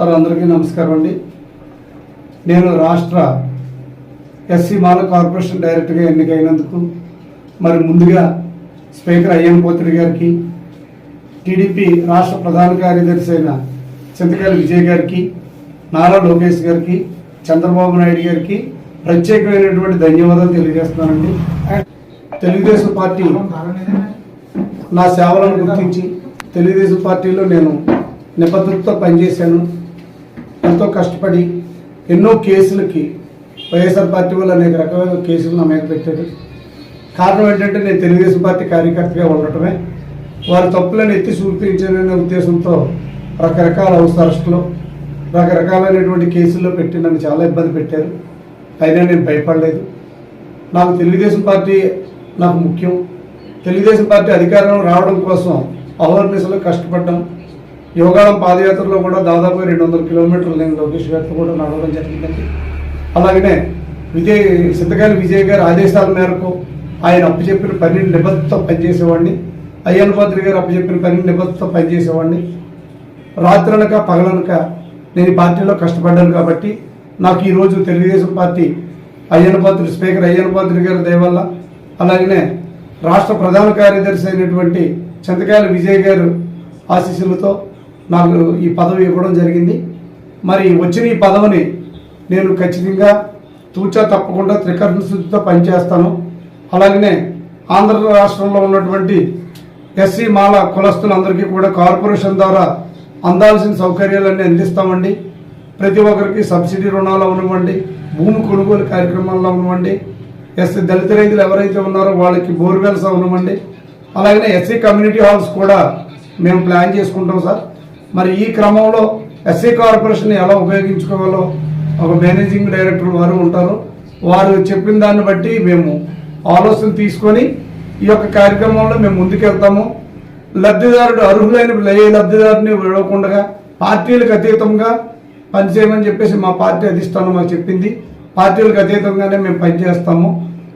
Sir అందరికీ నమస్కారం అండి. నేను రాష్ట్ర ఎస్సీ మాల కార్పొరేషన్ డైరెక్టర్గా ఎన్నికైనందుకు మరి ముందుగా స్పీకర్ అయ్యన్ పోతుడి గారికి టీడీపీ రాష్ట్ర ప్రధాన కార్యదర్శి అయిన చింతకాయల విజయ్ గారికి నారా లోకేష్ గారికి చంద్రబాబు నాయుడు గారికి ప్రత్యేకమైనటువంటి ధన్యవాదాలు తెలియజేస్తున్నానండి. తెలుగుదేశం పార్టీ నా సేవలను గుర్తించి తెలుగుదేశం పార్టీలో నేను నిబద్ధతతో పనిచేశాను. ఎంతో కష్టపడి ఎన్నో కేసులకి వైఎస్ఆర్ పార్టీ వాళ్ళు అనేక రకమైన కేసులు నా మీద పెట్టారు. కారణం ఏంటంటే నేను తెలుగుదేశం పార్టీ కార్యకర్తగా ఉండటమే. వారి తప్పులను ఎత్తి చూపించాననే ఉద్దేశంతో రకరకాల హౌస్ అరెస్టులు రకరకాలైనటువంటి కేసుల్లో పెట్టి నన్ను చాలా ఇబ్బంది పెట్టారు. అయినా నేను భయపడలేదు. నాకు తెలుగుదేశం పార్టీ నాకు ముఖ్యం. తెలుగుదేశం పార్టీ అధికారంలో రావడం కోసం అవేర్నెస్లో కష్టపడ్డాం యోగాలం పాదయాత్రలో కూడా దాదాపు రెండు వందల కిలోమీటర్లు నేను లోకేష్ గారితో కూడా నడవడం జరిగిందండి. అలాగనే విజయ్ సింతకాయల విజయ్ గారి ఆదేశాల మేరకు ఆయన అప్పచెప్పిన పని నిబద్ధతో పనిచేసేవాడిని. అయ్యన్ పాత్రి గారు అప్పచెప్పిన పని నిబద్ధతో పనిచేసేవాడిని. రాత్రనక పగలనక నేను పార్టీలో కష్టపడ్డాను కాబట్టి నాకు ఈరోజు తెలుగుదేశం పార్టీ అయ్యన్న పాత్రి స్పీకర్ అయ్యన్న పాత్రి గారి దయవల్ల అలాగనే రాష్ట్ర ప్రధాన కార్యదర్శి అయినటువంటి చింతకాయల విజయ్ గారు ఆశీస్సులతో నాకు ఈ పదవి ఇవ్వడం జరిగింది. మరి వచ్చిన ఈ పదవిని నేను ఖచ్చితంగా తూచా తప్పకుండా త్రికరణ శుద్ధితో పనిచేస్తాను. అలాగనే ఆంధ్ర రాష్ట్రంలో ఉన్నటువంటి ఎస్సీ మాల కులస్తులందరికీ కూడా కార్పొరేషన్ ద్వారా అందాల్సిన సౌకర్యాలన్నీ అందిస్తామండి. ప్రతి ఒక్కరికి సబ్సిడీ రుణాలు అవనివ్వండి భూమి కొనుగోలు కార్యక్రమాల్లో అవనివ్వండి ఎస్సీ దళిత రైతులు ఎవరైతే ఉన్నారో వాళ్ళకి బోర్వెల్స్ అవనివ్వండి అలాగనే ఎస్సీ కమ్యూనిటీ హాల్స్ కూడా మేము ప్లాన్ చేసుకుంటాం సార్. మరి ఈ క్రమంలో ఎస్సీ కార్పొరేషన్ ఎలా ఉపయోగించుకోవాలో ఒక మేనేజింగ్ డైరెక్టర్ వారు ఉంటారు. వారు చెప్పిన దాన్ని బట్టి మేము ఆలోచన తీసుకొని ఈ యొక్క కార్యక్రమంలో మేము ముందుకెళ్తాము. లబ్ధిదారుడు అర్హులైన ఏ లబ్ధిదారుని విడవకుండా పార్టీలకు అతీతంగా పనిచేయమని చెప్పేసి మా పార్టీ అధిష్టానం మాకు చెప్పింది. పార్టీలకు అతీతంగానే మేము పనిచేస్తాము.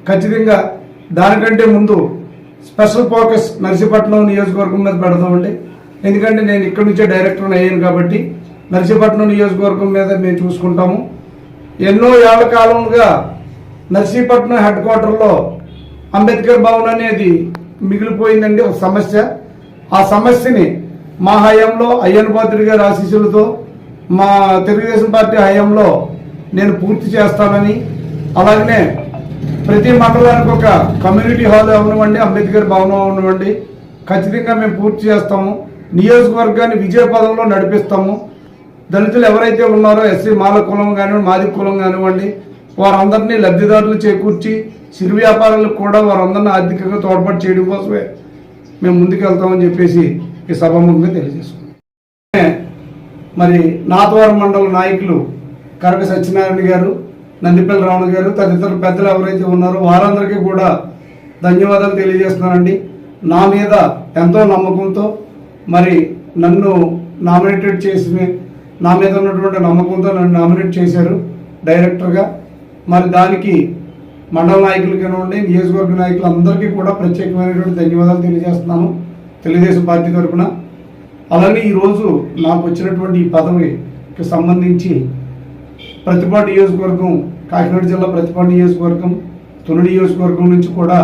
ఖచ్చితంగా దానికంటే ముందు స్పెషల్ ఫోకస్ నర్సీపట్నం నియోజకవర్గం మీద పెడతామండి ఎందుకంటే నేను ఇక్కడి నుంచే డైరెక్టర్ అయ్యాను కాబట్టి నర్సీపట్నం నియోజకవర్గం మీద మేము చూసుకుంటాము. ఎన్నో ఏళ్ళ కాలంగా నర్సీపట్నం హెడ్ క్వార్టర్లో అంబేద్కర్ భవన్ అనేది మిగిలిపోయిందండి ఒక సమస్య. ఆ సమస్యని మా హయాంలో అయ్యన్ పాత్రి గారి ఆశీస్సులతో మా తెలుగుదేశం పార్టీ హయాంలో నేను పూర్తి చేస్తానని అలాగనే ప్రతి మండలానికి ఒక కమ్యూనిటీ హాల్ అవనివ్వండి అంబేద్కర్ భవనం అవనివ్వండి ఖచ్చితంగా మేము పూర్తి చేస్తాము. నియోజకవర్గాన్ని విజయ పదంలో నడిపిస్తాము. దళితులు ఎవరైతే ఉన్నారో ఎస్సీ మాల కులం కానివ్వండి మాది కులం కానివ్వండి వారందరినీ లబ్ధిదారులు చేకూర్చి చిరు వ్యాపారాలకు కూడా వారందరినీ ఆర్థికంగా తోడ్పాటు చేయడం కోసమే మేము ముందుకెళ్తామని చెప్పేసి ఈ సభాముఖంగా తెలియజేసుకున్నాం మరి నాతవరం మండల నాయకులు కరక సత్యనారాయణ గారు నందిపల్లి రావణ గారు తదితర పెద్దలు ఎవరైతే ఉన్నారో వారందరికీ కూడా ధన్యవాదాలు తెలియజేస్తున్నానండి. నా మీద ఎంతో నమ్మకంతో మరి నన్ను నామినేటెడ్ చేసి నా మీద ఉన్నటువంటి నమ్మకంతో నన్ను నామినేట్ చేశారు డైరెక్టర్గా. మరి దానికి మండల నాయకులు కానివ్వండి నియోజకవర్గ నాయకులు అందరికీ కూడా ప్రత్యేకమైనటువంటి ధన్యవాదాలు తెలియజేస్తున్నాను తెలుగుదేశం పార్టీ తరఫున అలానే ఈరోజు నాకు వచ్చినటువంటి ఈ పదవికి సంబంధించి ప్రతిపాటు నియోజకవర్గం కాకినాడ జిల్లా ప్రతిపాటు నియోజకవర్గం తొలి నియోజకవర్గం నుంచి కూడా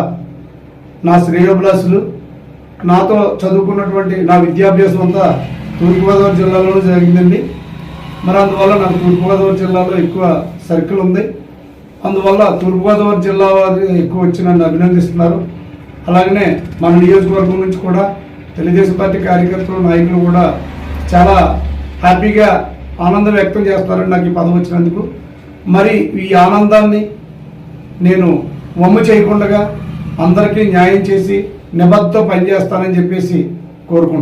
నా శ్రేయోభిలాసులు నాతో చదువుకున్నటువంటి నా విద్యాభ్యాసం అంతా తూర్పుగోదావరి జిల్లాలోనే జరిగిందండి. మరి అందువల్ల నాకు తూర్పుగోదావరి జిల్లాలో ఎక్కువ సర్కిల్ ఉంది. అందువల్ల తూర్పుగోదావరి జిల్లా వారు ఎక్కువ వచ్చి నన్ను అభినందిస్తున్నారు. అలాగనే మన నియోజకవర్గం నుంచి కూడా తెలుగుదేశం పార్టీ కార్యకర్తలు నాయకులు కూడా చాలా హ్యాపీగా ఆనందం వ్యక్తం చేస్తారని నాకు ఈ పదవి వచ్చినందుకు. మరి ఈ ఆనందాన్ని నేను వమ్ము చేయకుండా అందరికీ న్యాయం చేసి నిబద్ధతో పనిచేస్తానని చెప్పేసి కోరుకుంటున్నాను.